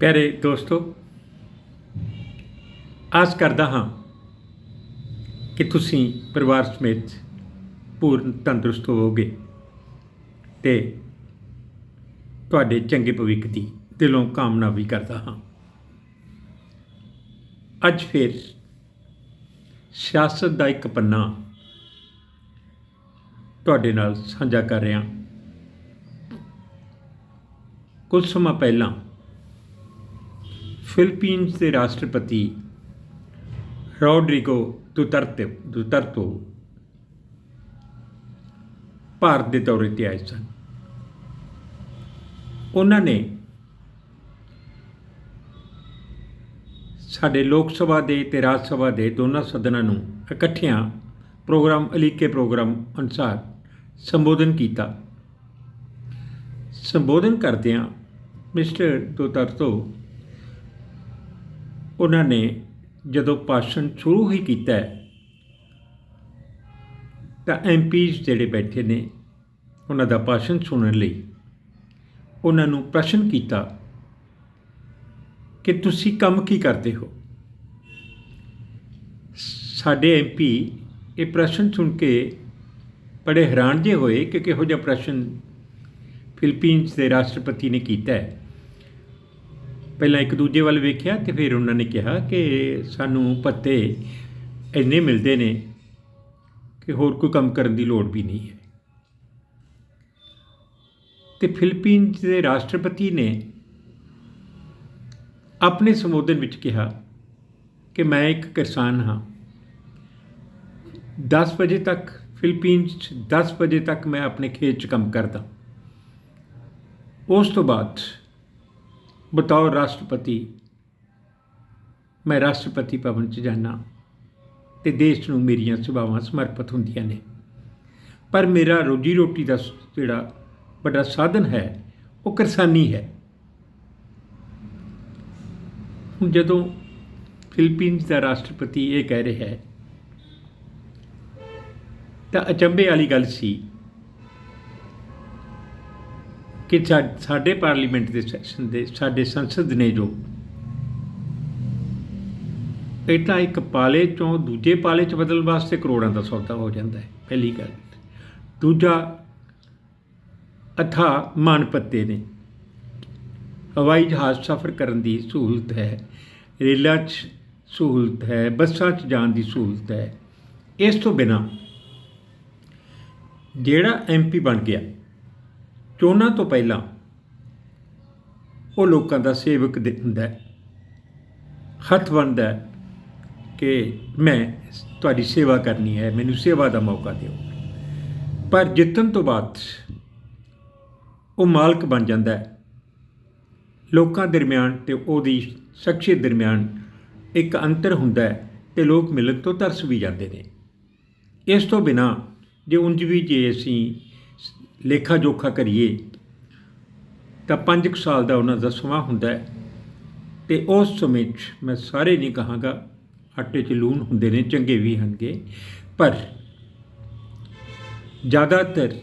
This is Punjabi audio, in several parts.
ਪਿਆਰੇ ਦੋਸਤੋ, ਆਸ ਕਰਦਾ ਹਾਂ ਕਿ ਤੁਸੀਂ ਪਰਿਵਾਰ ਸਮੇਤ ਪੂਰਨ ਤੰਦਰੁਸਤ ਹੋਵੋਗੇ ਤੇ ਤੁਹਾਡੇ ਚੰਗੇ ਭਵਿੱਖ ਦੀ ਦਿਲੋਂ ਕਾਮਨਾ ਵੀ ਕਰਦਾ ਹਾਂ। ਅੱਜ ਫਿਰ ਸਿਆਸਤ ਦਾ ਇੱਕ ਪੰਨਾ ਤੁਹਾਡੇ ਨਾਲ ਸਾਂਝਾ ਕਰ ਰਿਹਾ। ਕੁਝ ਸਮਾਂ ਪਹਿਲਾਂ ਫਿਲੀਪੀਨਜ਼ ਦੇ ਰਾਸ਼ਟਰਪਤੀ ਰੋਡਰਿਗੋ ਦੁਤਰਤੇ ਦੁਤਰਤੋ ਭਾਰਤ ਦੇ ਦੌਰੇ ਤੇ ਆਏ ਸਨ ਉਹਨਾਂ ਨੇ ਸਾਡੇ ਲੋਕ ਸਭਾ ਦੇ ਤੇ ਰਾਜ ਸਭਾ ਦੇ ਦੋਨਾਂ ਸਦਨਾਂ ਨੂੰ ਇਕੱਠਿਆਂ ਪ੍ਰੋਗਰਾਮ ਅਲੀਕੇ ਪ੍ਰੋਗਰਾਮ ਅਨੁਸਾਰ ਸੰਬੋਧਨ ਕੀਤਾ ਸੰਬੋਧਨ ਕਰਦਿਆਂ ਮਿਸਟਰ ਦੁਤਰਤੋ ਉਹਨਾਂ ਨੇ ਜਦੋਂ ਭਾਸ਼ਣ ਸ਼ੁਰੂ ਹੀ ਕੀਤਾ ਹੈ, ਤਾਂ ਐਮਪੀਜ਼ ਜਿਹੜੇ ਬੈਠੇ ਨੇ ਉਹਨਾਂ ਦਾ ਭਾਸ਼ਣ ਸੁਣਨ ਲਈ ਉਹਨਾਂ ਨੂੰ ਪ੍ਰਸ਼ਨ ਕੀਤਾ ਕਿ ਤੁਸੀਂ ਕੰਮ ਕੀ ਕਰਦੇ ਹੋ? ਸਾਡੇ ਐਮਪੀ ਇਹ ਪ੍ਰਸ਼ਨ ਸੁਣ ਕੇ ਬੜੇ ਹੈਰਾਨ ਜੇ ਹੋਏ ਕਿ ਕਿਹੋ ਜਿਹਾ ਪ੍ਰਸ਼ਨ ਫਿਲੀਪੀਨਜ਼ ਦੇ ਰਾਸ਼ਟਰਪਤੀ ਨੇ ਕੀਤਾ ਹੈ। ਪਹਿਲਾਂ ਇੱਕ ਦੂਜੇ ਵੱਲ ਵੇਖਿਆ ਤੇ ਫਿਰ ਉਹਨਾਂ ਨੇ ਕਿਹਾ ਕਿ ਸਾਨੂੰ ਪੱਤੇ ਇੰਨੇ ਮਿਲਦੇ ਨੇ ਕਿ ਹੋਰ ਕੋਈ ਕੰਮ ਕਰਨ ਦੀ ਲੋੜ ਵੀ ਨਹੀਂ ਹੈ। ਤੇ ਫਿਲੀਪੀਨਜ਼ ਦੇ ਰਾਸ਼ਟਰਪਤੀ ਨੇ ਆਪਣੇ ਸੰਬੋਧਨ ਵਿੱਚ ਕਿਹਾ ਕਿ ਮੈਂ ਇੱਕ ਕਿਸਾਨ ਹਾਂ। 10 ਵਜੇ ਤੱਕ ਫਿਲੀਪੀਨਜ਼ 'ਚ 10 ਵਜੇ ਤੱਕ ਮੈਂ ਆਪਣੇ ਖੇਤ 'ਚ ਕੰਮ ਕਰਦਾ। ਉਸ ਤੋਂ ਬਾਅਦ ਬਤੌਰ ਰਾਸ਼ਟਰਪਤੀ, ਮੈਂ ਰਾਸ਼ਟਰਪਤੀ ਭਵਨ 'ਚ ਜਾਣਾ ਤੇ ਦੇਸ਼ ਨੂੰ ਮੇਰੀਆਂ ਸੇਵਾਵਾਂ ਸਮਰਪਿਤ ਹੁੰਦੀਆਂ ਨੇ। ਪਰ ਮੇਰਾ ਰੋਜੀ ਰੋਟੀ ਦਾ ਜਿਹੜਾ ਵੱਡਾ ਸਾਧਨ ਹੈ, ਉਹ ਕਿਰਸਾਨੀ ਹੈ। ਹੁਣ ਜਦੋਂ ਫਿਲੀਪੀਨਜ਼ ਦਾ ਰਾਸ਼ਟਰਪਤੀ ਇਹ ਕਹਿ ਰਿਹਾ ਹੈ, ਤਾਂ ਅਚੰਭੇ ਵਾਲੀ ਗੱਲ ਸੀ ਕਿ ਸਾਡੇ ਪਾਰਲੀਮੈਂਟ ਦੇ ਸੈਸ਼ਨ ਦੇ ਸਾਡੇ ਸੰਸਦ ਨੇ ਜੋ ਇਹ ਤਾਂ ਇੱਕ ਪਾਲੇ ਚੋਂ ਦੂਜੇ ਪਾਲੇ ਚ ਬਦਲਣ ਵਾਸਤੇ ਕਰੋੜਾਂ ਦਾ ਸੌਦਾ ਹੋ ਜਾਂਦਾ ਹੈ, ਪਹਿਲੀ ਗੱਲ। ਦੂਜਾ ਅਥਾ ਮਾਨਪੱਤੇ ਨੇ। ਹਵਾਈ ਜਹਾਜ਼ ਸਫ਼ਰ ਕਰਨ ਦੀ ਸਹੂਲਤ ਹੈ, ਰੇਲਾਂ 'ਚ ਸਹੂਲਤ ਹੈ, ਬੱਸਾਂ 'ਚ ਜਾਣ ਦੀ ਸਹੂਲਤ ਹੈ। ਇਸ ਤੋਂ ਬਿਨਾ ਜਿਹੜਾ ਐਮਪੀ ਬਣ ਗਿਆ ਚੋਣਾਂ ਤੋਂ ਪਹਿਲਾਂ ਉਹ ਲੋਕਾਂ ਦਾ ਸੇਵਕ ਦੇ- ਹੁੰਦਾ ਹੈ। ਹੱਥ ਬਣਦਾ ਹੈ ਕਿ ਮੈਂ ਤੁਹਾਡੀ ਸੇਵਾ ਕਰਨੀ ਹੈ, ਮੈਨੂੰ ਸੇਵਾ ਦਾ ਮੌਕਾ ਦਿਓ। ਪਰ ਜਿੱਤਣ ਤੋਂ ਬਾਅਦ ਉਹ ਮਾਲਕ ਬਣ ਜਾਂਦਾ ਹੈ। ਲੋਕਾਂ ਦਰਮਿਆਨ ਤੇ ਉਹਦੀ ਸ਼ਖਸੀਅਤ ਦਰਮਿਆਨ ਇੱਕ ਅੰਤਰ ਹੁੰਦਾ ਹੈ ਤੇ ਲੋਕ ਮਿਲਣ ਤੋਂ ਤਰਸ ਵੀ ਜਾਂਦੇ ਨੇ। ਇਸ ਤੋਂ ਬਿਨਾ ਜੇ ਉਂਝ ਵੀ ਜੇ ਅਸੀਂ ਲੇਖਾ ਜੋਖਾ ਕਰੀਏ, ਤਾਂ 5 ਸਾਲ ਦਾ ਉਹਨਾਂ ਦਾ ਸਮਾਂ ਹੁੰਦਾ ਹੈ। ਤੇ ਉਸ ਸਮੇਂ 'ਚ ਮੈਂ ਸਾਰੇ ਨਹੀਂ ਕਹਾਂਗਾ, ਆਟੇ 'ਚ ਲੂਣ ਹੁੰਦੇ ਨੇ, ਚੰਗੇ ਵੀ ਹਨਗੇ ਪਰ ਜ਼ਿਆਦਾਤਰ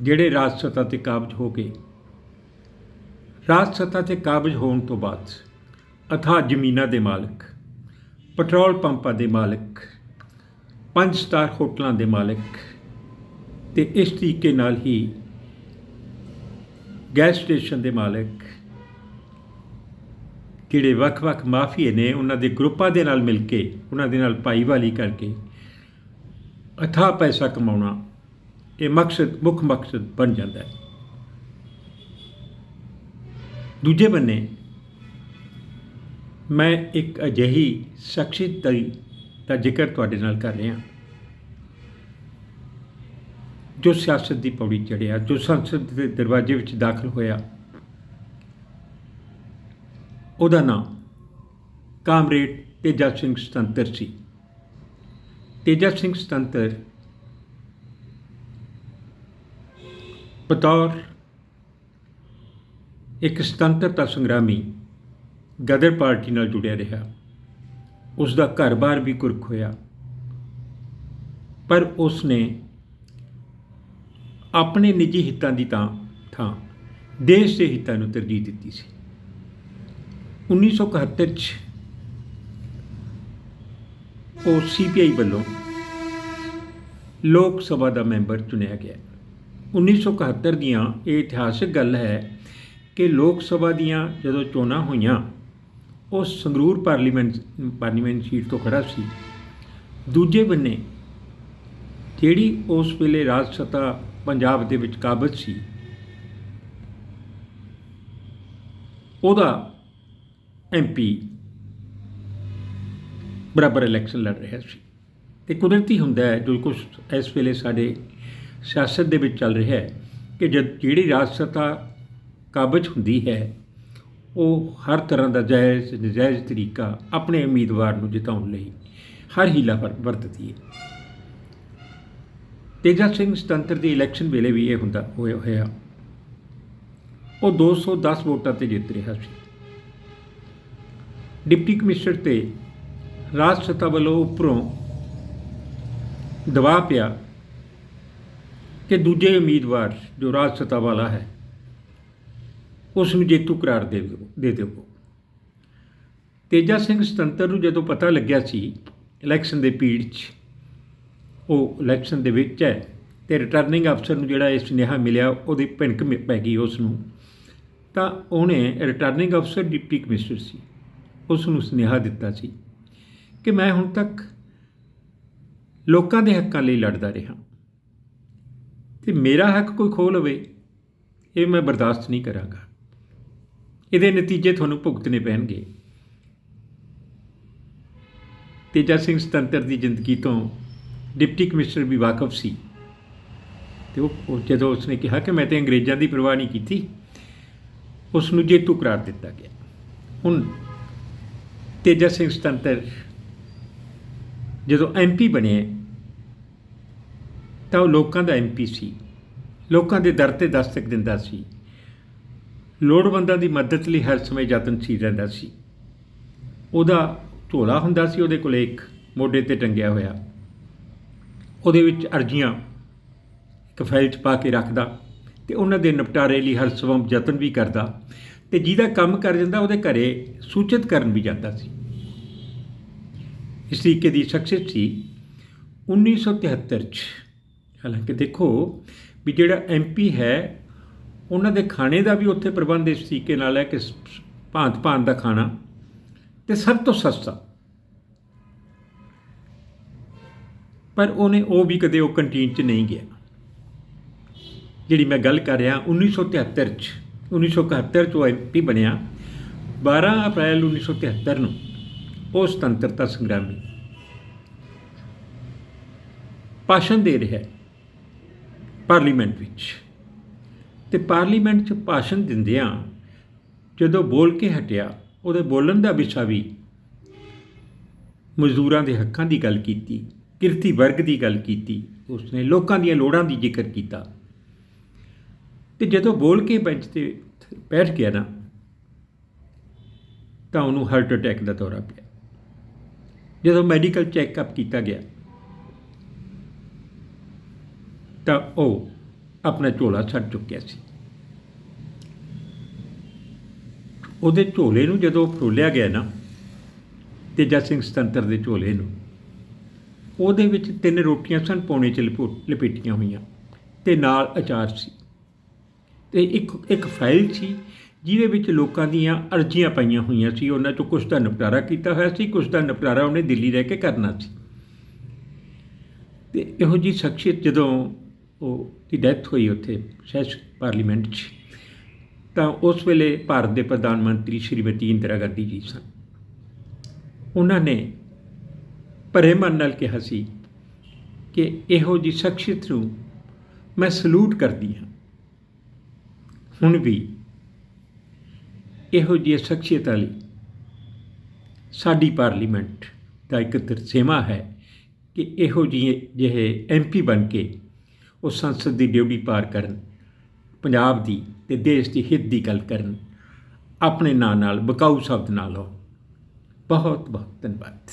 ਜਿਹੜੇ ਰਾਜ ਸੱਤਾ ਤੇ ਕਾਬਜ ਹੋ ਗਏ, ਰਾਜ ਸੱਤਾ ਤੇ ਕਾਬਜ ਹੋਣ ਤੋਂ ਬਾਅਦ ਅਥਾਹ ਜ਼ਮੀਨਾਂ ਦੇ ਮਾਲਕ, ਪੈਟਰੋਲ ਪੰਪਾਂ ਦੇ ਮਾਲਕ, ਪੰਜ ਸਟਾਰ ਹੋਟਲਾਂ ਦੇ ਮਾਲਕ ਤੇ ਇਸ ਤਰੀਕੇ ਨਾਲ ਹੀ ਗੈਸ ਸਟੇਸ਼ਨ ਦੇ ਮਾਲਕ ਜਿਹੜੇ ਵੱਖ-ਵੱਖ ਮਾਫੀਏ ਨੇ ਉਹਨਾਂ ਦੇ ਗਰੁੱਪਾਂ ਦੇ ਨਾਲ ਮਿਲ ਕੇ, ਉਹਨਾਂ ਦੇ ਨਾਲ ਭਾਈਵਾਲੀ ਕਰਕੇ ਅਥਾਹ ਪੈਸਾ ਕਮਾਉਣਾ ਇਹ ਮਕਸਦ, ਮੁੱਖ ਮਕਸਦ ਬਣ ਜਾਂਦਾ ਹੈ। ਦੂਜੇ ਬੰਨੇ ਮੈਂ ਇੱਕ ਅਜਿਹੀ ਸ਼ਖਸੀਅਤ ਦਾ ਜ਼ਿਕਰ ਤੁਹਾਡੇ ਨਾਲ ਕਰ ਰਿਹਾ। ਜੋ ਸਿਆਸਤ ਦੀ ਪੌੜੀ ਚੜਿਆ ਜੋ ਸੰਸਦ ਦੇ ਦਰਵਾਜ਼ੇ ਵਿੱਚ ਦਾਖਲ ਹੋਇਆ, ਉਹਦਾ ਨਾਮ ਕਾਮਰੇਡ ਤੇਜਾ ਸਿੰਘ ਸਤੰਤਰ ਸੀ। ਤੇਜਾ ਸਿੰਘ ਸਤੰਤਰ ਬਤੌਰ ਇੱਕ ਸੁਤੰਤਰਤਾ ਸੰਗਰਾਮੀ ਗਦਰ ਪਾਰਟੀ ਨਾਲ ਜੁੜਿਆ ਰਿਹਾ। ਉਸ ਦਾ ਘਰ-ਬਾਰ ਵੀ ਕੁਰਕ ਹੋਇਆ। ਪਰ ਉਸ ਨੇ ਆਪਣੇ ਨਿੱਜੀ ਹਿੱਤਾਂ ਦੀ ਤਾਂ ਥਾਂ ਦੇਸ਼ ਦੇ ਹਿੱਤਾਂ ਨੂੰ ਤਰਜੀਹ ਦਿੱਤੀ ਸੀ। 1971 ਚ ਉਹ ਸੀਪੀਆਈ ਵੱਲੋਂ ਲੋਕ ਸਭਾ ਦਾ ਮੈਂਬਰ ਚੁਣਿਆ ਗਿਆ। 1971 ਦੀਆਂ ਇਹ ਇਤਿਹਾਸਕ ਗੱਲ ਹੈ ਕਿ ਲੋਕ ਸਭਾ ਦੀਆਂ ਜਦੋਂ ਚੋਣਾਂ ਹੋਈਆਂ, ਉਹ ਸੰਗਰੂਰ ਪਾਰਲੀਮੈਂਟ ਪਾਰਲੀਮੈਂਟ ਸੀਟ ਤੋਂ ਖੜਾ ਸੀ। ਦੂਜੇ ਬੰਨੇ ਜਿਹੜੀ ਉਸ ਵੇਲੇ ਰਾਜ ਸੱਤਾ ਪੰਜਾਬ ਦੇ ਵਿੱਚ ਕਾਬਜ਼ ਸੀ। ਉਹਦਾ ਐਮਪੀ ਬਰਾਬਰ ਇਲੈਕਸ਼ਨ ਲੜ ਰਿਹਾ ਸੀ। ਤੇ ਕੁਦਰਤੀ ਹੁੰਦਾ ਹੈ, ਜੋ ਕੁਝ ਇਸ ਵੇਲੇ ਸਾਡੇ ਸਿਆਸਤ ਦੇ ਵਿੱਚ ਚੱਲ ਰਿਹਾ ਹੈ ਕਿ ਜਦ ਜਿਹੜੀ ਰਾਜ ਸੱਤਾ ਕਾਬਜ਼ ਹੁੰਦੀ ਹੈ, ਉਹ ਹਰ ਤਰ੍ਹਾਂ ਦਾ ਜਾਇਜ਼, ਨਜਾਇਜ਼ ਤਰੀਕਾ ਆਪਣੇ ਉਮੀਦਵਾਰ ਨੂੰ ਜਿਤਾਉਣ ਲਈ ਹਰ ਹੀਲਾ ਵਰ- ਵਰਤਦੀ ਹੈ। ਤੇਜਾ ਸਿੰਘ ਸੁਤੰਤਰ ਦੀ ਇਲੈਕਸ਼ਨ ਵੇਲੇ ਵੀ ਇਹ ਹੁੰਦਾ ਹੋਇਆ ਹੋਇਆ। ਉਹ 210 ਵੋਟਾਂ ਤੇ ਜਿੱਤ ਰਿਹਾ ਸੀ। ਡਿਪਟੀ ਕਮਿਸ਼ਨਰ ਤੇ ਰਾਜ ਸੱਤਾ ਵੱਲੋਂ ਉੱਪਰੋਂ ਦਬਾਅ ਪਿਆ ਕਿ ਦੂਜੇ ਉਮੀਦਵਾਰ ਜੋ ਰਾਜ ਸੱਤਾ ਵਾਲਾ ਹੈ ਉਸ ਨੂੰ ਜੇਤੂ ਕਰਾਰ ਦੇ ਦਿਓ ਦੇ ਦਿਓ। ਤੇਜਾ ਸਿੰਘ ਸੁਤੰਤਰ ਨੂੰ ਜਦੋਂ ਪਤਾ ਲੱਗਿਆ ਸੀ ਇਲੈਕਸ਼ਨ ਦੇ ਪੀੜ 'ਚ ਉਹ ਇਲੈਕਸ਼ਨ ਦੇ ਵਿੱਚ ਹੈ ਤੇ ਰਿਟਰਨਿੰਗ ਅਫਸਰ ਨੂੰ ਜਿਹੜਾ ਇਹ ਸੁਨੇਹਾ ਮਿਲਿਆ, ਉਹਦੀ ਭਿਣਕ ਮਿ- ਪੈ ਗਈ ਉਸ ਨੂੰ ਤਾਂ ਉਹਨੇ ਰਿਟਰਨਿੰਗ ਅਫਸਰ ਡਿਪਟੀ ਕਮਿਸ਼ਨਰ ਸੀ। ਉਸ ਨੂੰ ਸੁਨੇਹਾ ਦਿੱਤਾ ਸੀ ਕਿ ਮੈਂ ਹੁਣ ਤੱਕ ਲੋਕਾਂ ਦੇ ਹੱਕਾਂ ਲਈ ਲੜਦਾ ਰਿਹਾ। ਤੇ ਮੇਰਾ ਹੱਕ ਕੋਈ ਖੋਹ ਲਵੇ, ਇਹ ਮੈਂ ਬਰਦਾਸ਼ਤ ਨਹੀਂ ਕਰਾਂਗਾ। ਇਹਦੇ ਨਤੀਜੇ ਤੁਹਾਨੂੰ ਭੁਗਤਣੇ ਪੈਣਗੇ। ਤੇਜਾ ਸਿੰਘ ਸੁਤੰਤਰ ਦੀ ਜ਼ਿੰਦਗੀ ਤੋਂ ਡਿਪਟੀ ਕਮਿਸ਼ਨਰ ਵੀ ਵਾਕਫ ਸੀ। ਤੇ ਉਹ ਜਦੋਂ ਉਸਨੇ ਕਿਹਾ ਕਿ ਮੈਂ ਤੇ ਅੰਗਰੇਜ਼ਾਂ ਦੀ ਪਰਵਾਹ ਨਹੀਂ ਕੀਤੀ ਉਸ ਨੂੰ ਜੇਤੂ ਕਰਾਰ ਦਿੱਤਾ ਗਿਆ। ਹੁਣ ਤੇਜਾ ਸਿੰਘ ਸੁਤੰਤਰ ਜਦੋਂ ਐਮਪੀ ਬਣੇ, ਤਾਂ ਉਹ ਲੋਕਾਂ ਦਾ ਐਮਪੀ ਸੀ। ਲੋਕਾਂ ਦੇ ਦਰ ਤੇ ਦਸਤਕ ਦਿੰਦਾ ਸੀ। ਲੋੜਵੰਦਾਂ ਦੀ ਮਦਦ ਲਈ ਹਰ ਸਮੇਂ ਯਤਨਸ਼ੀਲ ਰਹਿੰਦਾ ਸੀ। ਉਹਦਾ ਝੋਲਾ ਹੁੰਦਾ ਸੀ, ਉਹਦੇ ਕੋਲ ਇੱਕ ਮੋਢੇ ਤੇ ਟੰਗਿਆ ਹੋਇਆ। ਉਹਦੇ ਵਿੱਚ ਅਰਜ਼ੀਆਂ ਇੱਕ ਫਾਈਲ 'ਚ ਪਾ ਕੇ ਰੱਖਦਾ ਤੇ ਉਹਨਾਂ ਦੇ ਨਿਪਟਾਰੇ ਲਈ ਹਰ ਸਵਮ ਯਤਨ ਵੀ ਕਰਦਾ ਤੇ ਜਿਹਦਾ ਕੰਮ ਕਰ ਜਾਂਦਾ ਉਹਦੇ ਘਰੇ ਸੂਚਿਤ ਕਰਨ ਵੀ ਜਾਂਦਾ ਸੀ। ਇਸ ਤਰੀਕੇ ਦੀ ਸ਼ਖਸੀਅਤ ਸੀ। 1973 ਚ ਹਾਲਾਂਕਿ ਦੇਖੋ ਵੀ ਜਿਹੜਾ ਐਮਪੀ ਹੈ, ਉਹਨਾਂ ਦੇ ਖਾਣੇ ਦਾ ਵੀ ਉੱਥੇ ਪ੍ਰਬੰਧ ਇਸ ਤਰੀਕੇ ਨਾਲ ਹੈ ਕਿ ਭਾਂਤ ਭਾਂਤ ਦਾ ਖਾਣਾ ਤੇ ਸਭ ਤੋਂ ਸਸਤਾ। ਪਰ ਉਹਨੇ ਉਹ ਵੀ ਕਦੇ ਉਹ ਕੰਟੀਨ 'ਚ ਨਹੀਂ ਗਿਆ। ਜਿਹੜੀ ਮੈਂ ਗੱਲ ਕਰ ਰਿਹਾ 1973 ਚ 1971 ਚ ਉਹ ਐਮਪੀ ਬਣਿਆ। 12 ਅਪ੍ਰੈਲ 1973 ਨੂੰ ਉਹ ਸੁਤੰਤਰਤਾ ਸੰਗਰਾਮੀ ਭਾਸ਼ਣ ਦੇ ਰਿਹਾ ਪਾਰਲੀਮੈਂਟ ਵਿੱਚ। ਤੇ ਪਾਰਲੀਮੈਂਟ 'ਚ ਭਾਸ਼ਣ ਦਿੰਦਿਆਂ ਜਦੋਂ ਬੋਲ ਕੇ ਹਟਿਆ, ਉਹਦੇ ਬੋਲਣ ਦਾ ਵਿਸ਼ਾ ਵੀ ਮਜ਼ਦੂਰਾਂ ਦੇ ਹੱਕਾਂ ਦੀ ਗੱਲ ਕੀਤੀ। ਕਿਰਤੀ ਵਰਗ ਦੀ ਗੱਲ ਕੀਤੀ, ਉਸਨੇ ਲੋਕਾਂ ਦੀਆਂ ਲੋੜਾਂ ਦੀ ਜ਼ਿਕਰ ਕੀਤਾ। ਤੇ ਜਦੋਂ ਬੋਲ ਕੇ ਬੈਂਚ ਤੇ ਬੈਠ ਗਿਆ ਨਾ, ਤਾਂ ਉਹਨੂੰ ਹਾਰਟ ਅਟੈਕ ਦਾ ਦੌਰਾ ਪਿਆ। ਜਦੋਂ ਮੈਡੀਕਲ ਚੈੱਕਅਪ ਕੀਤਾ ਗਿਆ, ਤਾਂ ਉਹ ਆਪਣਾ ਝੋਲਾ ਛੱਡ ਚੁੱਕਿਆ ਸੀ। ਉਹਦੇ ਝੋਲੇ ਨੂੰ ਜਦੋਂ ਫਰੋਲਿਆ ਗਿਆ ਨਾ, ਤੇਜਾ ਸਿੰਘ ਸੁਤੰਤਰ ਦੇ ਝੋਲੇ ਨੂੰ ਉਹਦੇ ਵਿੱਚ ਤਿੰਨ ਰੋਟੀਆਂ ਸਨ, ਪੌਣੇ ਚ ਲਪੋ- ਲਪੇਟੀਆਂ ਹੋਈਆਂ ਤੇ ਨਾਲ ਅਚਾਰ ਸੀ। ਤੇ ਇੱਕ ਇੱਕ ਫਾਈਲ ਸੀ ਜਿਹਦੇ ਵਿੱਚ ਲੋਕਾਂ ਦੀਆਂ ਅਰਜ਼ੀਆਂ ਪਾਈਆਂ ਹੋਈਆਂ ਸੀ। ਉਹਨਾਂ ਚੋਂ ਕੁਝ ਦਾ ਨਿਪਟਾਰਾ ਕੀਤਾ ਹੋਇਆ ਸੀ ਕੁਝ ਦਾ ਨਿਪਟਾਰਾ ਉਹਨੇ ਦਿੱਲੀ ਰਹਿ ਕੇ ਕਰਨਾ ਸੀ। ਤੇ ਇਹੋ ਜੀ ਸ਼ਖਸੀਅਤ ਜਦੋਂ ਉਹ ਦੀ ਡੈਥ ਹੋਈ ਉੱਥੇ ਸੈਸ਼ ਪਾਰਲੀਮੈਂਟ 'ਚ, ਤਾਂ ਉਸ ਵੇਲੇ ਭਾਰਤ ਦੇ ਪ੍ਰਧਾਨ ਮੰਤਰੀ ਸ਼੍ਰੀਮਤੀ ਇੰਦਰਾ ਗਾਂਧੀ ਜੀ ਸਨ। ਉਹਨਾਂ ਨੇ ਭਰੇ ਮਨ ਨਾਲ ਕਿਹਾ ਸੀ ਕਿ ਇਹੋ ਜੀ ਸ਼ਖਸੀਅਤ ਨੂੰ ਮੈਂ ਸਲੂਟ ਕਰਦੀ ਹਾਂ। ਹੁਣ ਵੀ ਇਹੋ ਜਿਹੀ ਸ਼ਖਸੀਅਤਾਂ ਲਈ ਸਾਡੀ ਪਾਰਲੀਮੈਂਟ ਦਾ ਇੱਕ ਤਰਸੇਮਾ ਹੈ ਕਿ ਇਹੋ ਜਿਹੇ ਜਿਹੇ ਐਮਪੀ ਬਣ ਕੇ ਉਹ ਸੰਸਦ ਦੀ ਡਿਊਟੀ ਪਾਰ ਕਰਨ, ਪੰਜਾਬ ਦੀ ਤੇ ਦੇਸ਼ ਦੀ ਹਿੱਤ ਦੀ ਗੱਲ ਕਰਨ, ਆਪਣੇ ਨਾਂ ਨਾਲ, ਬਕਾਊ ਸ਼ਬਦ ਨਾਲ ਹੋ ਬਹੁਤ ਬਹੁਤ ਧੰਨਵਾਦ।